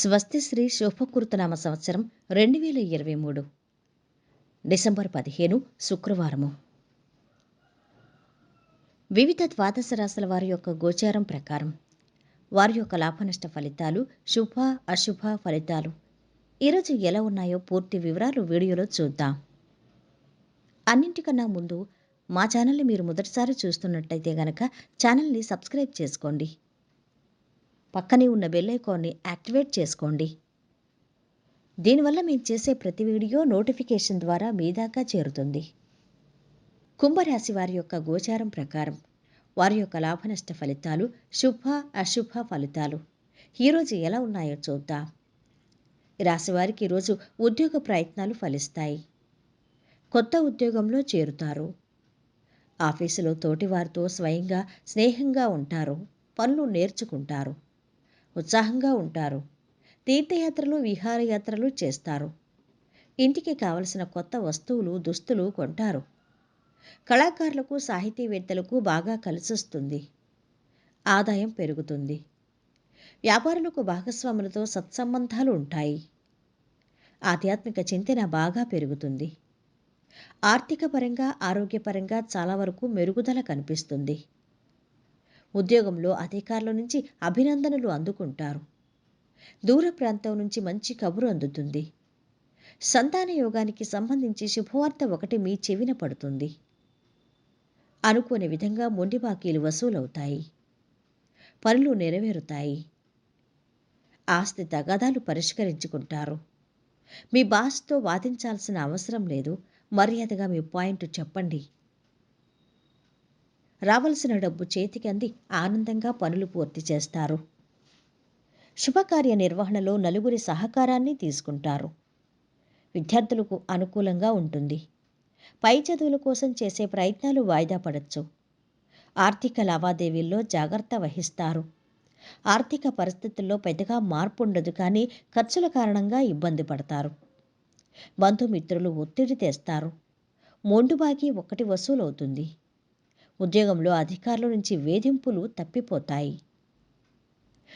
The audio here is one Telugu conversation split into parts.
స్వస్తి శ్రీ శుభకృతనామ సంవత్సరం రెండు వేల ఇరవై మూడు. డిసెంబర్ పదిహేను శుక్రవారము. వివిధ ద్వాదశ రాశుల వారి యొక్క గోచారం ప్రకారం వారి యొక్క లాభనష్ట ఫలితాలు శుభ అశుభ ఫలితాలు. ఈరోజు ఎలా ఉన్నాయో పూర్తి వివరాలు వీడియోలో చూద్దాం. అన్నింటికన్నా ముందు మా ఛానల్ని మీరు మొదటిసారి చూస్తున్నట్టయితే గనక ఛానల్ని సబ్స్క్రైబ్ చేసుకోండి. పక్కనే ఉన్న బెల్లైకాన్ని యాక్టివేట్ చేసుకోండి. దీనివల్ల మేము చేసే ప్రతి వీడియో నోటిఫికేషన్ ద్వారా మీ దాకా చేరుతుంది. కుంభరాశి వారి యొక్క గోచారం ప్రకారం వారి యొక్క లాభనష్ట ఫలితాలు శుభ అశుభ ఫలితాలు. ఈరోజు ఎలా ఉన్నాయో చూద్దాం. రాశివారికి రాశి వారికి ఈరోజు ఉద్యోగ ప్రయత్నాలు ఫలిస్తాయి. కొత్త ఉద్యోగంలో చేరుతారు. ఆఫీసులో తోటివారితో స్వయంగా స్నేహంగా ఉంటారు. పనులు నేర్చుకుంటారు. ఉత్సాహంగా ఉంటారు. తీర్థయాత్రలు విహారయాత్రలు చేస్తారు. ఇంటికి కావలసిన కొత్త వస్తువులు దుస్తులు కొంటారు. కళాకారులకు సాహితీవేత్తలకు బాగా కలిసొస్తుంది. ఆదాయం పెరుగుతుంది. వ్యాపారులకు భాగస్వాములతో సత్సంబంధాలు ఉంటాయి. ఆధ్యాత్మిక చింతన బాగా పెరుగుతుంది. ఆర్థిక పరంగా ఆరోగ్యపరంగా చాలా వరకు మెరుగుదల కనిపిస్తుంది. ఉద్యోగంలో అధికారుల నుంచి అభినందనలు అందుకుంటారు. దూర ప్రాంతం నుంచి మంచి కబురు అందుతుంది. సంతాన యోగానికి సంబంధించి శుభవార్త ఒకటి మీ చెవిన పడుతుంది. అనుకోని విధంగా మొండి బాకీలు వసూలవుతాయి. పనులు నెరవేరుతాయి. ఆస్తి తగాదాలు పరిష్కరించుకుంటారు. మీ బాస్తో వాదించాల్సిన అవసరం లేదు. మర్యాదగా మీ పాయింట్ చెప్పండి. రావలసిన డబ్బు చేతికి అంది ఆనందంగా పనులు పూర్తి చేస్తారు. శుభకార్య నిర్వహణలో నలుగురి సహకారాన్ని తీసుకుంటారు. విద్యార్థులకు అనుకూలంగా ఉంటుంది. పై చదువుల కోసం చేసే ప్రయత్నాలు వాయిదా పడచ్చు. ఆర్థిక లావాదేవీల్లో జాగ్రత్త వహిస్తారు. ఆర్థిక పరిస్థితుల్లో పెద్దగా మార్పు ఉండదు కానీ ఖర్చుల కారణంగా ఇబ్బంది పడతారు. బంధుమిత్రులు ఒత్తిడి తెస్తారు. మొండుబాకి ఒకటి వసూలవుతుంది. ఉద్యోగంలో అధికారుల నుంచి వేధింపులు తప్పిపోతాయి.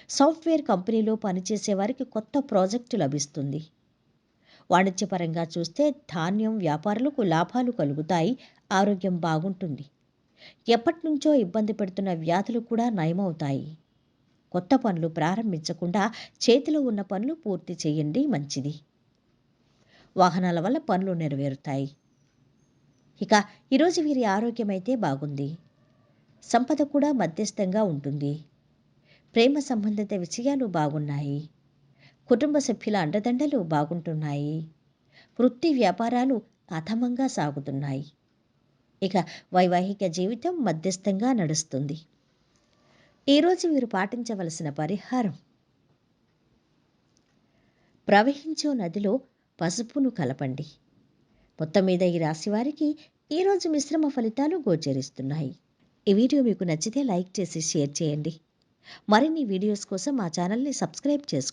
సాఫ్ట్వేర్ కంపెనీలో పనిచేసే వారికి కొత్త ప్రాజెక్టు లభిస్తుంది. వాణిజ్యపరంగా చూస్తే ధాన్యం వ్యాపారులకు లాభాలు కలుగుతాయి ఆరోగ్యం బాగుంటుంది. ఎప్పటినుంచో ఇబ్బంది పెడుతున్న వ్యాధులు కూడా నయమవుతాయి. కొత్త పనులు ప్రారంభించకుండా చేతిలో ఉన్న పనులు పూర్తి చేయండి మంచిది. వాహనాల వల్ల పనులు నెరవేరుతాయి. ఇక ఈరోజు వీరి ఆరోగ్యం అయితే బాగుంది. సంపద కూడా మధ్యస్థంగా ఉంటుంది. ప్రేమ సంబంధిత విషయాలు బాగున్నాయి. కుటుంబ సభ్యుల అండదండలు బాగుంటున్నాయి. వృత్తి వ్యాపారాలు అధమంగా సాగుతున్నాయి. ఇక వైవాహిక జీవితం మధ్యస్థంగా నడుస్తుంది. ఈరోజు వీరు పాటించవలసిన పరిహారం. ప్రవహించే నదిలో పసుపును కలపండి. మొత్తం మీద ఈ రాశి వారికి ఈరోజు మిశ్రమ ఫలితాలు గోచరిస్తున్నాయి. ఈ వీడియో మీకు నచ్చితే లైక్ చేసి షేర్ చేయండి. మరిన్ని వీడియోస్ కోసం మా ఛానల్ని సబ్స్క్రైబ్ చేసుకోండి.